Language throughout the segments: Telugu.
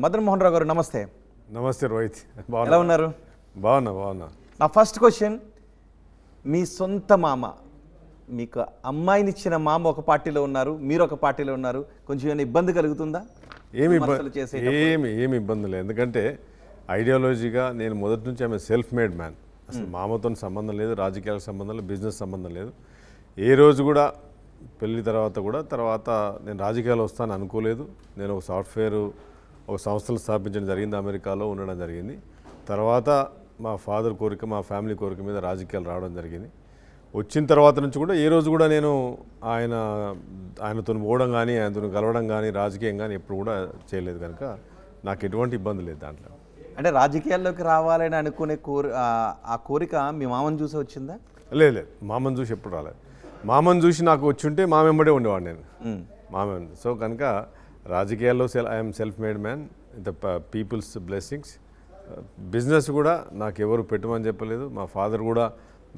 మదన్ మోహన్ రావు గారు నమస్తే. నమస్తే రోహిత్. ఎలా ఉన్నారు? బాగున్నా బాగున్నా. నా ఫస్ట్ క్వశ్చన్ మీ సొంత మామ మీకు అమ్మాయినిచ్చిన మామ ఒక పార్టీలో ఉన్నారు మీరు ఒక పార్టీలో ఉన్నారు కొంచెం ఏమైనా ఇబ్బంది కలుగుతుందా? ఏమి? ఏమి ఏమి ఇబ్బంది లేదు. ఎందుకంటే ఐడియాలజీగా నేను మొదటి నుంచి ఆమె సెల్ఫ్ మేడ్ మ్యాన్ అసలు మామతో సంబంధం లేదు రాజకీయాలకు సంబంధం లేదు బిజినెస్ సంబంధం లేదు. ఏ రోజు కూడా పెళ్ళి తర్వాత కూడా తర్వాత నేను రాజకీయాలు వస్తాను అనుకోలేదు. నేను ఒక సాఫ్ట్వేర్ ఒక సంస్థలు స్థాపించడం జరిగింది అమెరికాలో ఉండడం జరిగింది. తర్వాత మా ఫాదర్ కోరిక మా ఫ్యామిలీ కోరిక మీద రాజకీయాలు రావడం జరిగింది. వచ్చిన తర్వాత నుంచి కూడా ఏ రోజు కూడా నేను ఆయన ఆయనతో పోవడం కానీ ఆయనతో కలవడం కానీ రాజకీయం కానీ ఎప్పుడు కూడా చేయలేదు కనుక నాకు ఎటువంటి ఇబ్బంది లేదు దాంట్లో. అంటే రాజకీయాల్లోకి రావాలని అనుకునే కోరి ఆ- కోరిక మీ మామని చూసి వచ్చిందా? లేదు లేదు. మామని చూసి ఎప్పుడు రాలేదు. మామని చూసి నాకు వచ్చి ఉంటే మామెంబడే ఉండేవాడు నేను. మ్మ్. మామే సో కనుక రాజకీయాల్లో cell I'm self made man. The people's blessings. Business కూడా నాకు ఎవరు పెట్టమని చెప్పలేదు. మా ఫాదర్ కూడా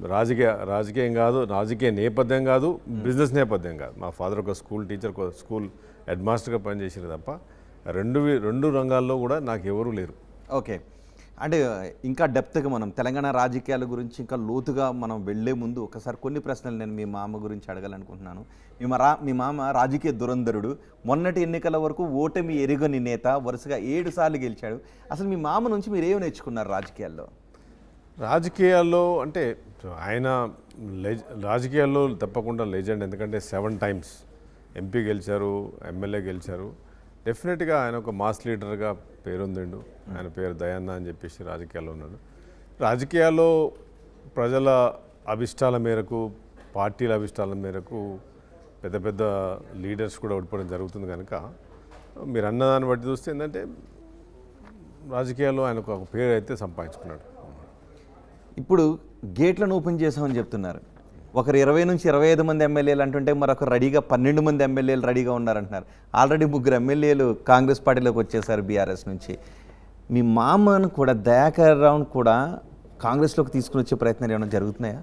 రాజకీయ రాజకీయం కాదు రాజకీయ నేపథ్యం కాదు బిజినెస్ నేపథ్యం కాదు. మా ఫాదర్ ఒక స్కూల్ టీచర్ ఒక స్కూల్ హెడ్ మాస్టర్గా పనిచేసారు తప్ప రెండు రెండు రంగాల్లో కూడా నాకు ఎవరు లేరు. ఓకే. అంటే ఇంకా డెప్త్గా మనం తెలంగాణ రాజకీయాల గురించి ఇంకా లోతుగా మనం వెళ్ళే ముందు ఒకసారి కొన్ని ప్రశ్నలు నేను మీ మామ గురించి అడగాలనుకుంటున్నాను. మీ మా రా మీ మామ రాజకీయ దురంధరుడు. మొన్నటి ఎన్నికల వరకు ఓటమి ఎరుగని నేత వరుసగా ఏడు సార్లు గెలిచాడు. అసలు మీ మామ నుంచి మీరు ఏమి నేర్చుకున్నారు రాజకీయాల్లో? రాజకీయాల్లో అంటే ఆయన లెజ్ రాజకీయాల్లో తప్పకుండా లెజెండ్. ఎందుకంటే సెవెన్ టైమ్స్ ఎంపీ గెలిచారు ఎమ్మెల్యే గెలిచారు. డెఫినెట్గా ఆయన ఒక మాస్ లీడర్గా పేరుందిండు. ఆయన పేరు దయాన్న అని చెప్పేసి రాజకీయాల్లో ఉన్నాడు. రాజకీయాల్లో ప్రజల అభిష్టాల మేరకు పార్టీల అభిష్టాల మేరకు పెద్ద పెద్ద లీడర్స్ కూడా ఓడిపోవడం జరుగుతుంది కనుక మీరు అన్నదాన్ని బట్టి చూస్తే ఏంటంటే రాజకీయాల్లో ఆయనకు ఒక పేరు అయితే సంపాదించుకున్నాడు. ఇప్పుడు గేట్లను ఓపెన్ చేసామని చెప్తున్నారు. ఒకరు ఇరవై నుంచి ఇరవై ఐదు మంది ఎమ్మెల్యేలు అంటుంటే మరొకరు రెడీగా పన్నెండు మంది ఎమ్మెల్యేలు రెడీగా ఉన్నారంటున్నారు. ఆల్రెడీ ముగ్గురు ఎమ్మెల్యేలు కాంగ్రెస్ పార్టీలోకి వచ్చేసారు బీఆర్ఎస్ నుంచి. మీ మామను కూడా దయాకర్ రావును కూడా కాంగ్రెస్లోకి తీసుకుని వచ్చే ప్రయత్నాలు ఏమైనా జరుగుతున్నాయా?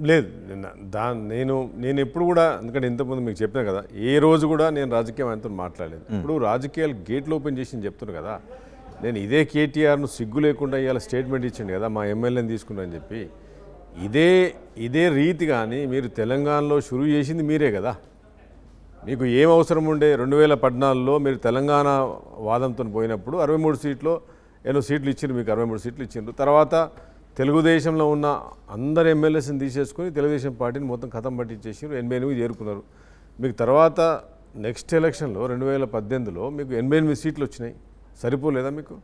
లేదు నిన్న- దా నేను నేను ఎప్పుడు కూడా ఎందుకంటే ఇంతకుముందు మీకు చెప్పాను కదా ఏ రోజు కూడా నేను రాజకీయం ఆయనతో మాట్లాడలేదు. ఇప్పుడు రాజకీయాలు గేట్లు ఓపెన్ చేసి నేను చెప్తున్నాను కదా నేను ఇదే కేటీఆర్ను సిగ్గు లేకుండా ఇవాళ స్టేట్మెంట్ ఇచ్చిండు కదా మా ఎమ్మెల్యేని తీసుకున్నా అని చెప్పి ఇదే ఇదే రీతి కానీ మీరు తెలంగాణలో షురూ చేసింది మీరే కదా. మీకు ఏం అవసరం ఉండే రెండు వేల పద్నాలుగులో మీరు తెలంగాణ వాదంతో పోయినప్పుడు అరవై మూడు సీట్లు ఎన్నో సీట్లు ఇచ్చిండ్రు మీకు అరవై మూడు సీట్లు ఇచ్చిండ్రు. తర్వాత తెలుగుదేశంలో ఉన్న అందరు ఎమ్మెల్యేస్ని తీసేసుకొని తెలుగుదేశం పార్టీని మొత్తం కథం పట్టించేసారు ఎనభై ఎనిమిది చేరుకున్నారు. మీకు తర్వాత నెక్స్ట్ ఎలక్షన్లో రెండు వేల పద్దెనిమిదిలో మీకు ఎనభై ఎనిమిది సీట్లు వచ్చినాయి. సరిపోలేదా మీకు?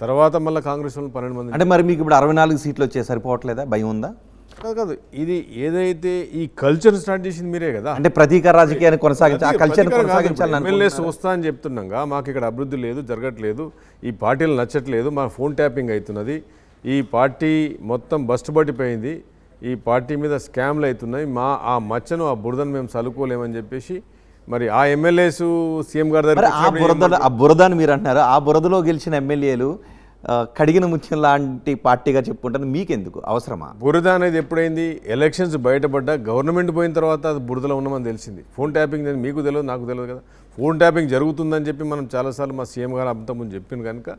తర్వాత మళ్ళీ కాంగ్రెస్ వాళ్ళు పన్నెండు మంది అంటే మరి మీకు ఇప్పుడు అరవై నాలుగు సీట్లు వచ్చే సరిపోవట్లేదా? భయం ఉందా? కాదు కాదు. ఇది ఏదైతే ఈ కల్చర్ స్టార్ట్ చేసింది మీరే కదా. అంటే ప్రతీకార రాజకీయాన్ని కొనసాగించి ఆ కల్చర్ని కొనసాగించాలని ఎమ్మెల్యేస్ వస్తా అని చెప్తున్నాగా మాకు ఇక్కడ అభివృద్ధి లేదు జరగట్లేదు. ఈ పార్టీలు నచ్చట్లేదు మా ఫోన్ ట్యాపింగ్ అవుతున్నది. ఈ పార్టీ మొత్తం బస్ట్ పట్టిపోయింది ఈ పార్టీ మీద స్కామ్లు అవుతున్నాయి. మా ఆ మచ్చను ఆ బురదను మేము చదువుకోలేమని చెప్పేసి మరి ఆ ఎమ్మెల్యేస్ సీఎం గారి దగ్గర ఆ బురద ఆ బురద అని మీరు అంటున్నారు. ఆ బురదలో గెలిచిన ఎమ్మెల్యేలు కడిగిన ముత్యం లాంటి పార్టీగా చెప్పుకుంటాను మీకెందుకు? అవసరమా? బురద అనేది ఎప్పుడైంది? ఎలక్షన్స్ బయటపడ్డా గవర్నమెంట్ పోయిన తర్వాత అది బురదలో ఉన్నామని తెలిసింది. ఫోన్ ట్యాపింగ్ మీకు తెలియదు నాకు తెలియదు కదా. ఫోన్ ట్యాపింగ్ జరుగుతుందని చెప్పి మనం చాలాసార్లు మా సీఎం గారు అంతకుముందు చెప్పిన కనుక